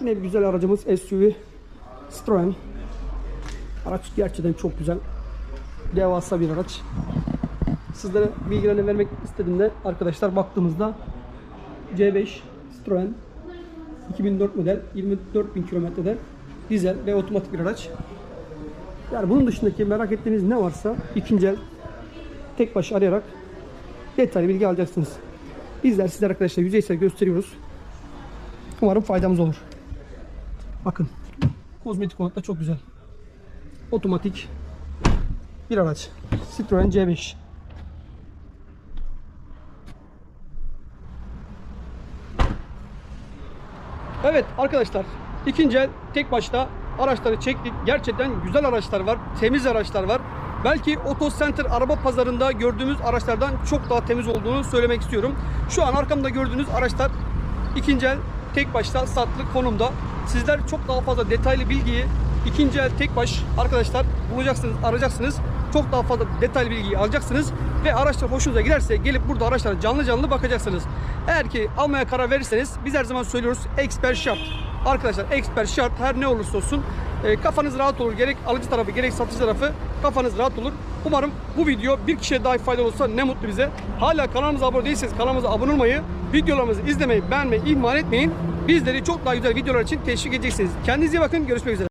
Yine bir güzel aracımız SUV Citroen. Araç gerçekten çok güzel. Devasa bir araç. Sizlere bilgilerini vermek istediğimde arkadaşlar baktığımızda C5 Citroen 2004 model 24.000 kilometrede dizel ve otomatik bir araç. Yani bunun dışındaki merak ettiğiniz ne varsa ikinci el tek baş arayarak detaylı bilgi alacaksınız. Bizler sizler arkadaşlar yüzeysel gösteriyoruz. Umarım faydamız olur. Bakın. Kozmetik olarak da çok güzel. Otomatik bir araç. Citroen C5. Evet arkadaşlar ikinci el tek başta araçları çektik. Gerçekten güzel araçlar var. Temiz araçlar var. Belki Auto Center araba pazarında gördüğümüz araçlardan çok daha temiz olduğunu söylemek istiyorum. Şu an arkamda gördüğünüz araçlar ikinci el tek başta satılık konumda. Sizler çok daha fazla detaylı bilgiyi ikinci el tek baş arkadaşlar bulacaksınız, arayacaksınız. Çok daha fazla detaylı bilgiyi alacaksınız ve araçlar hoşunuza giderse gelip burada araçlara canlı canlı bakacaksınız. Eğer ki almaya karar verirseniz biz her zaman söylüyoruz expert şart. Arkadaşlar expert şart her ne olursa olsun e, kafanız rahat olur. Gerek alıcı tarafı gerek satıcı tarafı kafanız rahat olur. Umarım bu video bir kişiye daha faydalı olsa ne mutlu bize. Hala kanalımıza abone değilseniz kanalımıza abone olmayı, videolarımızı izlemeyi, beğenmeyi ihmal etmeyin. Bizleri çok daha güzel videolar için teşvik edeceksiniz. Kendinize iyi bakın. Görüşmek üzere.